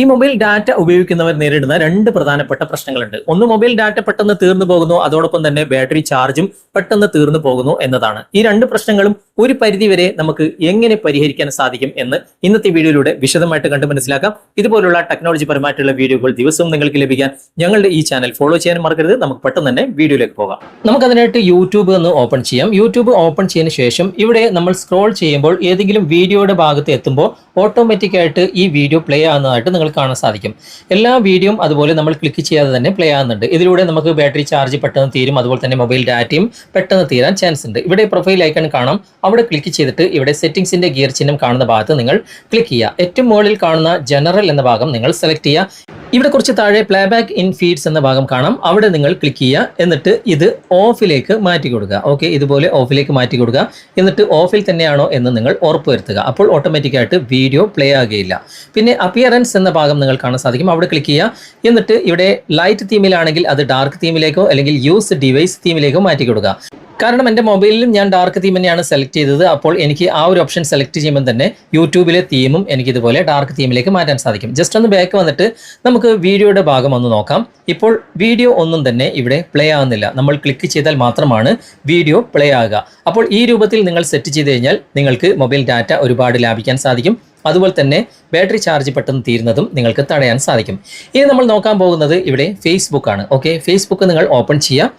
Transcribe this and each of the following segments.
ഈ mobile data ഉപയോഗിക്കുന്നവർ നേരിടുന്ന രണ്ട് പ്രധാനപ്പെട്ട പ്രശ്നങ്ങളുണ്ട്. ഒന്ന് മൊബൈൽ ഡാറ്റ പെട്ടെന്ന് തീർന്നു പോകുന്നു അതോടൊപ്പം തന്നെ ബാറ്ററി ചാർജും പെട്ടെന്ന് തീർന്നു പോകുന്നു എന്നതാണ്. ഈ രണ്ട് പ്രശ്നങ്ങളും ഒരു പരിധിവരെ നമുക്ക് എങ്ങനെ പരിഹരിക്കാൻ സാധിക്കും എന്ന് ഇന്നത്തെ വീഡിയോയിലൂടെ വിശദമായിട്ട് കണ്ട് മനസ്സിലാക്കാം. ഇതുപോലുള്ള ടെക്നോളജി പരമായിട്ടുള്ള വീഡിയോകൾ ദിവസവും നിങ്ങൾക്ക് ലഭിക്കാൻ ഞങ്ങളുടെ ഈ ചാനൽ ഫോളോ ചെയ്യാൻ മറക്കരുത്. നമുക്ക് പെട്ടെന്ന് തന്നെ വീഡിയോയിലേക്ക് പോകാം. നമുക്ക് അതിനായിട്ട് യൂട്യൂബ് ഒന്ന് ഓപ്പൺ ചെയ്യാം. യൂട്യൂബ് ഓപ്പൺ ചെയ്തതിന് ശേഷം ഇവിടെ നമ്മൾ സ്ക്രോൾ ചെയ്യുമ്പോൾ ഏതെങ്കിലും വീഡിയോയുടെ ഭാഗത്ത് എത്തുമ്പോൾ ഓട്ടോമാറ്റിക് ആയിട്ട് ഈ വീഡിയോ പ്ലേ ആകുന്നതായിട്ട് നിങ്ങൾക്ക് കാണാൻ സാധിക്കും. എല്ലാ വീഡിയോയും അതുപോലെ നമ്മൾ ക്ലിക്ക് ചെയ്യാതെ തന്നെ പ്ലേ ആകുന്നുണ്ട് ഇതിലൂടെ നമുക്ക് ബാറ്ററി ചാർജ് പെട്ടെന്ന് തീരും അതുപോലെ തന്നെ മൊബൈൽ ഡാറ്റയും പെട്ടെന്ന് തീരാൻ ചാൻസ് ഉണ്ട്. ഇവിടെ പ്രൊഫൈൽ ഐക്കൺ കാണാം. അവിടെ ക്ലിക്ക് ചെയ്തിട്ട് ഇവിടെ സെറ്റിംഗ്സിന്റെ ഗിയർ ചിഹ്നം കാണുന്ന ഭാഗത്ത് നിങ്ങൾ ക്ലിക്ക് ചെയ്യുക. ഏറ്റവും മുകളിൽ കാണുന്ന ജനറൽ എന്ന ഭാഗം നിങ്ങൾ സെലക്ട് ചെയ്യുക. ഇവിടെ കുറച്ച് താഴെ പ്ലേ ബാക്ക് ഇൻ ഫീഡ്സ് എന്ന ഭാഗം കാണാം. അവിടെ നിങ്ങൾ ക്ലിക്ക് ചെയ്യുക. എന്നിട്ട് ഇത് ഓഫിലേക്ക് മാറ്റി കൊടുക്കുക. ഓക്കെ ഇതുപോലെ ഓഫിലേക്ക് മാറ്റി കൊടുക്കുക. എന്നിട്ട് ഓഫിൽ തന്നെയാണോ എന്ന് നിങ്ങൾ ഉറപ്പ് വരുത്തുക അപ്പോൾ ഓട്ടോമാറ്റിക്കായിട്ട് വീഡിയോ പ്ലേ ആകുകയില്ല. പിന്നെ അപ്പിയറൻസ് എന്ന ഭാഗം നിങ്ങൾ കാണാൻ സാധിക്കും. അവിടെ ക്ലിക്ക് ചെയ്യുക. എന്നിട്ട് ഇവിടെ ലൈറ്റ് തീമിലാണെങ്കിൽ അത് ഡാർക്ക് തീമിലേക്കോ അല്ലെങ്കിൽ യൂസ് ഡിവൈസ് തീമിലേക്കോ മാറ്റി കൊടുക്കുക. കാരണം എന്റെ മൊബൈലിലും ഞാൻ ഡാർക്ക് തീം തന്നെയാണ് സെലക്ട് ചെയ്തത്. അപ്പോൾ എനിക്ക് ആ ഒരു ഓപ്ഷൻ സെലക്ട് ചെയ്യുമ്പോൾ തന്നെ യൂട്യൂബിലെ തീമും എനിക്ക് ഇതുപോലെ ഡാർക്ക് തീമിലേക്ക് മാറ്റാൻ സാധിക്കും. ജസ്റ്റ് ഒന്ന് ബാക്ക് വന്നിട്ട് നമുക്ക് വീഡിയോയുടെ ഭാഗം ഒന്ന് നോക്കാം. ഇപ്പോൾ വീഡിയോ ഒന്നും തന്നെ ഇവിടെ പ്ലേ ആകുന്നില്ല നമ്മൾ ക്ലിക്ക് ചെയ്താൽ മാത്രമാണ് വീഡിയോ പ്ലേ ആകുക അപ്പോൾ ഈ രൂപത്തിൽ നിങ്ങൾ സെറ്റ് ചെയ്ത് കഴിഞ്ഞാൽ നിങ്ങൾക്ക് മൊബൈൽ ഡാറ്റ ഒരുപാട് ലാഭിക്കാൻ സാധിക്കും. അതുപോലെ തന്നെ ബാറ്ററി ചാർജ് പെട്ടെന്ന് തീരുന്നതും നിങ്ങൾക്ക് തടയാൻ സാധിക്കും. ഇനി നമ്മൾ നോക്കാൻ പോകുന്നത് ഇവിടെ ഫേസ്ബുക്കാണ് ഓക്കെ ഫേസ്ബുക്ക് നിങ്ങൾ ഓപ്പൺ ചെയ്യുക.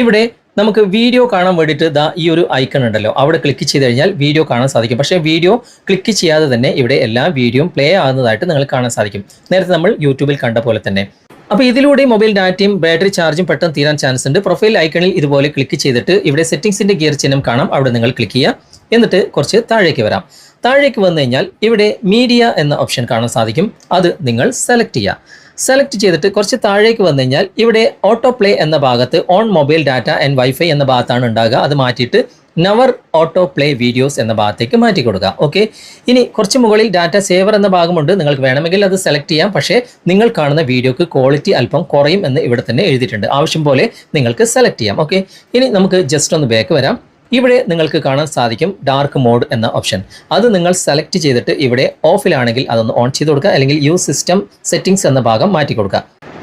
ഇവിടെ നമുക്ക് വീഡിയോ കാണാൻ വേണ്ടിയിട്ട് ദാ ഈ ഒരു ഐക്കൺ ഉണ്ടല്ലോ. അവിടെ ക്ലിക്ക് ചെയ്ത് കഴിഞ്ഞാൽ വീഡിയോ കാണാൻ സാധിക്കും. പക്ഷേ വീഡിയോ ക്ലിക്ക് ചെയ്യാതെ തന്നെ ഇവിടെ എല്ലാ വീഡിയോയും പ്ലേ ആകുന്നതായിട്ട് നിങ്ങൾക്ക് കാണാൻ സാധിക്കും. നേരത്തെ നമ്മൾ യൂട്യൂബിൽ കണ്ട പോലെ തന്നെ. അപ്പോൾ ഇതിലൂടെ മൊബൈൽ ഡാറ്റയും ബാറ്ററി ചാർജും പെട്ടെന്ന് തീരാൻ ചാൻസ് ഉണ്ട്. പ്രൊഫൈൽ ഐക്കണിൽ ഇതുപോലെ ക്ലിക്ക് ചെയ്തിട്ട് ഇവിടെ സെറ്റിംഗ്സിന്റെ ഗിയർ ചിഹ്നം കാണാം. അവിടെ നിങ്ങൾ ക്ലിക്ക് ചെയ്യുക. എന്നിട്ട് കുറച്ച് താഴേക്ക് വരാം. താഴേക്ക് വന്നു കഴിഞ്ഞാൽ ഇവിടെ മീഡിയ എന്ന ഓപ്ഷൻ കാണാൻ സാധിക്കും. അത് നിങ്ങൾ സെലക്ട് ചെയ്യുക. സെലക്ട് ചെയ്തിട്ട് കുറച്ച് താഴേക്ക് വന്നു കഴിഞ്ഞാൽ ഇവിടെ ഓട്ടോ പ്ലേ എന്ന ഭാഗത്ത് on mobile data and WiFi എന്ന ഭാഗത്താണ് ഉണ്ടാകുക. അത് മാറ്റിയിട്ട് നവർ ഓട്ടോ പ്ലേ വീഡിയോസ് എന്ന ഭാഗത്തേക്ക് മാറ്റി കൊടുക്കുക. ഓക്കെ ഇനി കുറച്ച് മുകളിൽ ഡാറ്റ സേവർ എന്ന ഭാഗമുണ്ട്. നിങ്ങൾക്ക് വേണമെങ്കിൽ അത് സെലക്ട് ചെയ്യാം. പക്ഷേ നിങ്ങൾ കാണുന്ന വീഡിയോക്ക് ക്വാളിറ്റി അല്പം കുറയും എന്ന് ഇവിടെ തന്നെ എഴുതിയിട്ടുണ്ട്. ആവശ്യം പോലെ നിങ്ങൾക്ക് സെലക്ട് ചെയ്യാം. ഓക്കെ ഇനി നമുക്ക് ജസ്റ്റ് ഒന്ന് ബാക്ക് വരാം. ഇവിടെ നിങ്ങൾക്ക് കാണാൻ സാധിക്കും ഡാർക്ക് മോഡ് എന്ന ഓപ്ഷൻ അത് നിങ്ങൾ സെലക്ട് ചെയ്തിട്ട് ഇവിടെ ഓഫിലാണെങ്കിൽ അതൊന്ന് ഓൺ ചെയ്ത് കൊടുക്കുക. അല്ലെങ്കിൽ യൂസ് സിസ്റ്റം സെറ്റിംഗ്സ് എന്ന ഭാഗം മാറ്റി കൊടുക്കുക.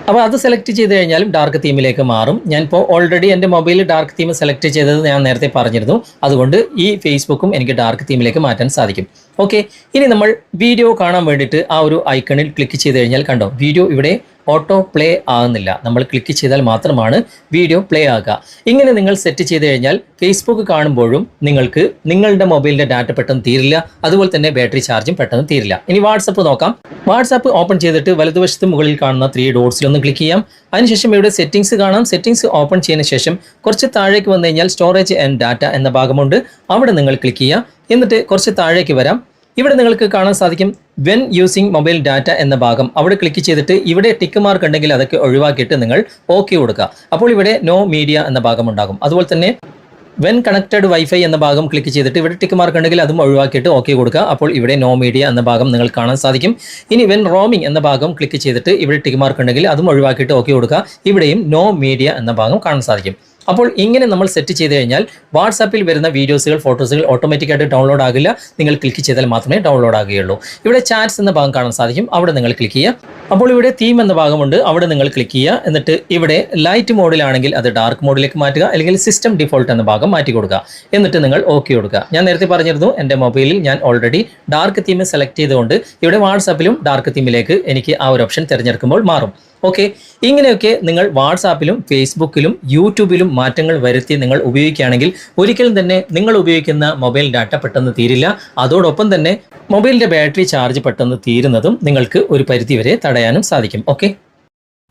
അപ്പോൾ അത് സെലക്ട് ചെയ്ത് കഴിഞ്ഞാലും ഡാർക്ക് തീമിലേക്ക് മാറും. ഞാനിപ്പോൾ ഓൾറെഡി എന്റെ മൊബൈലിൽ ഡാർക്ക് തീം സെലക്ട് ചെയ്തത് ഞാൻ നേരത്തെ പറഞ്ഞിരുന്നു. അതുകൊണ്ട് ഈ ഫേസ്ബുക്കും എനിക്ക് ഡാർക്ക് തീമിലേക്ക് മാറ്റാൻ സാധിക്കും. ഓക്കെ ഇനി നമ്മൾ വീഡിയോ കാണാൻ വേണ്ടിയിട്ട് ആ ഒരു ഐക്കണിൽ ക്ലിക്ക് ചെയ്ത് കഴിഞ്ഞാൽ കണ്ടോ? വീഡിയോ ഇവിടെ ഓട്ടോ പ്ലേ ആകുന്നില്ല നമ്മൾ ക്ലിക്ക് ചെയ്താൽ മാത്രമാണ് വീഡിയോ പ്ലേ ആകുക ഇങ്ങനെ നിങ്ങൾ സെറ്റ് ചെയ്ത് കഴിഞ്ഞാൽ ഫേസ്ബുക്ക് കാണുമ്പോഴും നിങ്ങൾക്ക് നിങ്ങളുടെ മൊബൈലിന്റെ ഡാറ്റ പെട്ടെന്ന് തീരില്ല. അതുപോലെ തന്നെ ബാറ്ററി ചാർജും പെട്ടെന്ന് തീരില്ല. ഇനി വാട്സപ്പ് നോക്കാം. വാട്സാപ്പ് ഓപ്പൺ ചെയ്തിട്ട് വലതുവശത്ത് മുകളിൽ കാണുന്ന ത്രീ ഡോട്ട്സിലൊന്ന് ക്ലിക്ക് ചെയ്യാം. അതിനുശേഷം ഇവിടെ സെറ്റിംഗ്സ് കാണാം. സെറ്റിംഗ്സ് ഓപ്പൺ ചെയ്യുന്ന ശേഷം കുറച്ച് താഴേക്ക് വന്നു കഴിഞ്ഞാൽ സ്റ്റോറേജ് ആൻഡ് ഡാറ്റ എന്ന ഭാഗമുണ്ട്. അവിടെ നിങ്ങൾ ക്ലിക്ക് ചെയ്യാം എന്നിട്ട് കുറച്ച് താഴേക്ക് വരാം. ഇവിടെ നിങ്ങൾക്ക് കാണാൻ സാധിക്കും വെൻ യൂസിങ് മൊബൈൽ ഡാറ്റ എന്ന ഭാഗം. അവിടെ ക്ലിക്ക് ചെയ്തിട്ട് ഇവിടെ ടിക്ക് മാർക്ക് ഉണ്ടെങ്കിൽ അതൊക്കെ ഒഴിവാക്കിയിട്ട് നിങ്ങൾ ഓക്കെ കൊടുക്കുക. അപ്പോൾ ഇവിടെ നോ മീഡിയ എന്ന ഭാഗം ഉണ്ടാകും. അതുപോലെ തന്നെ വെൻ കണക്റ്റഡ് വൈഫൈ എന്ന ഭാഗം ക്ലിക്ക് ചെയ്തിട്ട് ഇവിടെ ടിക്ക് മാർക്ക് ഉണ്ടെങ്കിൽ അതും ഒഴിവാക്കിയിട്ട് ഓക്കെ കൊടുക്കുക. അപ്പോൾ ഇവിടെ നോ മീഡിയ എന്ന ഭാഗം നിങ്ങൾ കാണാൻ സാധിക്കും. ഇനി വെൻ റോമിംഗ് എന്ന ഭാഗം ക്ലിക്ക് ചെയ്തിട്ട് ഇവിടെ ടിക്ക് മാർക്ക് ഉണ്ടെങ്കിൽ അതും ഒഴിവാക്കിയിട്ട് ഓക്കെ കൊടുക്കുക. ഇവിടെയും നോ മീഡിയ എന്ന ഭാഗം കാണാൻ സാധിക്കും. അപ്പോൾ ഇങ്ങനെ നമ്മൾ സെറ്റ് ചെയ്ത് കഴിഞ്ഞാൽ വാട്സാപ്പിൽ വരുന്ന വീഡിയോസുകൾ ഫോട്ടോസുകൾ ഓട്ടോമാറ്റിക്കായിട്ട് ഡൗൺലോഡ് ആകില്ല. നിങ്ങൾ ക്ലിക്ക് ചെയ്താൽ മാത്രമേ ഡൗൺലോഡ് ആകുകയുള്ളൂ. ഇവിടെ ചാറ്റ്സ് എന്ന ഭാഗം കാണാൻ സാധിക്കും. അവിടെ നിങ്ങൾ ക്ലിക്ക് ചെയ്യുക. അപ്പോൾ ഇവിടെ തീം എന്ന ഭാഗമുണ്ട്. അവിടെ നിങ്ങൾ ക്ലിക്ക് ചെയ്യുക. എന്നിട്ട് ഇവിടെ ലൈറ്റ് മോഡിലാണെങ്കിൽ അത് ഡാർക്ക് മോഡിലേക്ക് മാറ്റുക. അല്ലെങ്കിൽ സിസ്റ്റം ഡിഫോൾട്ട് എന്ന ഭാഗം മാറ്റി കൊടുക്കുക. എന്നിട്ട് നിങ്ങൾ ഓക്കെ കൊടുക്കുക. ഞാൻ നേരത്തെ പറഞ്ഞിരുന്നു എന്റെ മൊബൈലിൽ ഞാൻ ഓൾറെഡി ഡാർക്ക് തീം സെലക്ട് ചെയ്തുകൊണ്ട് ഇവിടെ വാട്സാപ്പിലും ഡാർക്ക് തീമിലേക്ക് എനിക്ക് ആ ഒരു ഓപ്ഷൻ തിരഞ്ഞെടുക്കുമ്പോൾ മാറും. ഓക്കെ ഇങ്ങനെയൊക്കെ നിങ്ങൾ വാട്സാപ്പിലും ഫേസ്ബുക്കിലും യൂട്യൂബിലും മാറ്റങ്ങൾ വരുത്തി നിങ്ങൾ ഉപയോഗിക്കുകയാണെങ്കിൽ ഒരിക്കലും തന്നെ നിങ്ങൾ ഉപയോഗിക്കുന്ന മൊബൈൽ ഡാറ്റ പെട്ടെന്ന് തീരില്ല. അതോടൊപ്പം തന്നെ മൊബൈലിന്റെ ബാറ്ററി ചാർജ് പെട്ടെന്ന് തീരുന്നതും നിങ്ങൾക്ക് ഒരു പരിധിവരെ തടയാനും സാധിക്കും. ഓക്കെ